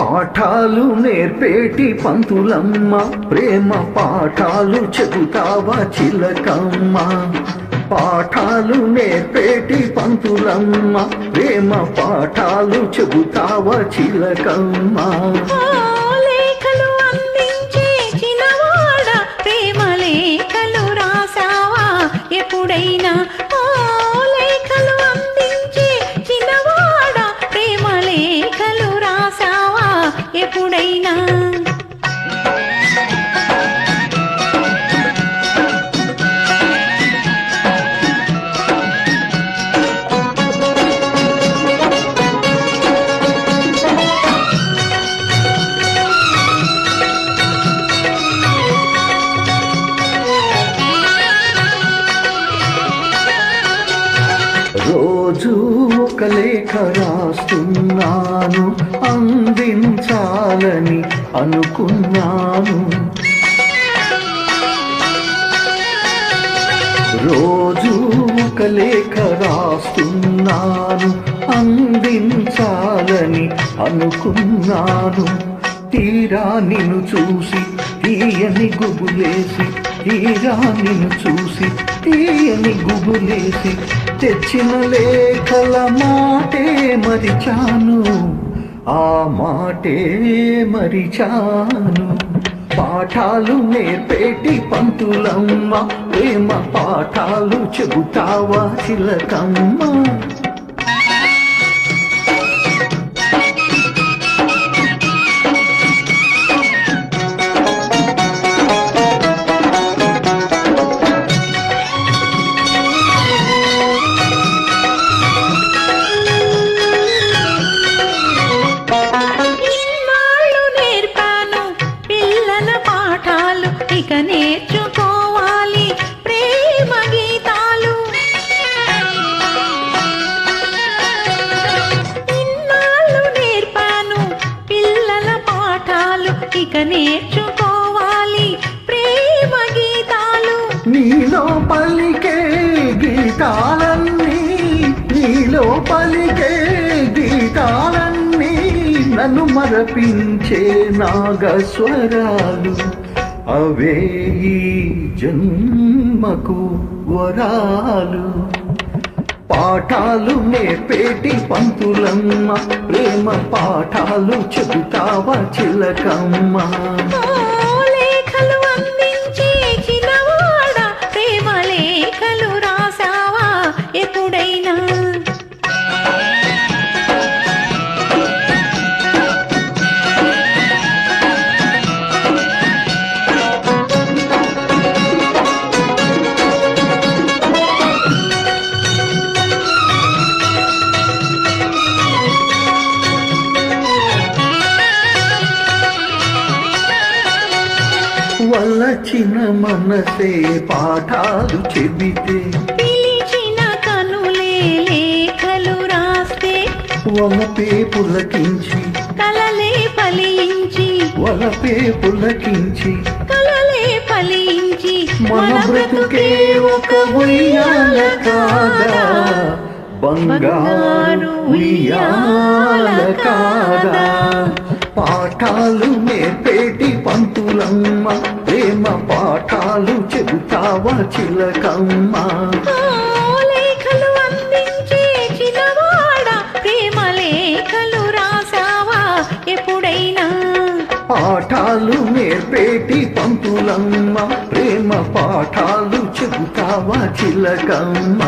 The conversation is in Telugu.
పాఠాలు నేర్పేటి పంతులమ్మ ప్రేమ పాఠాలు చెబుతావా చిలకమ్మ? పాఠాలు నేర్పేటి పంతులమ్మ ప్రేమ పాఠాలు చెబుతావా చిలకమ్మ? రోజు ఒక లేఖ రాస్తున్నాను అందించాలని అనుకున్నాను. రోజు ఒక లేఖ రాస్తున్నాను అందించాలని అనుకున్నాను. తీరా నిన్ను చూసి తీయని గుబులేసి తీరా నిన్ను చూసి తీయని గుబులేసి తెచ్చిన లేఖలమా మరిచాను. ఆ మాటే మరిచాను. పాఠాలు నేర్పేటి పంతులమ్మ ప్రేమ పాఠాలు చెబుతావా చిలకమ్మ? ఇక నేర్చుకోవాలి ప్రేమ గీతాలు. నీలో పలికే గీతాలన్నీ నీలో పలికే గీతాలన్నీ నన్ను మరపించే నాగస్వరాలు. అవే ఈ జన్మకు వరాలు. పాఠాలు నేర్పేటి పంతులమ్మ. ప్రేమ పాఠాలు చెబుతావా చిలకమ్మ? వలచిన మనసే పాఠాలు చెబితే పిలిచిన కనులే లేఖలు రాస్తే వలపే పులకించి కలలే ఫలించి వలపే పులకించి కలలే ఫలించి మన బ్రతుకే ఒక ఉయ్యాల కాదా? బంగారు ఉయ్యాల కాదా? పాఠాలు నేర్పేటి లేఖలు రాసావా ఎప్పుడైనా? పాఠాలు నేర్పేటి పంతులమ్మ ప్రేమ పాఠాలు చెబుతావా చిలకమ్మ?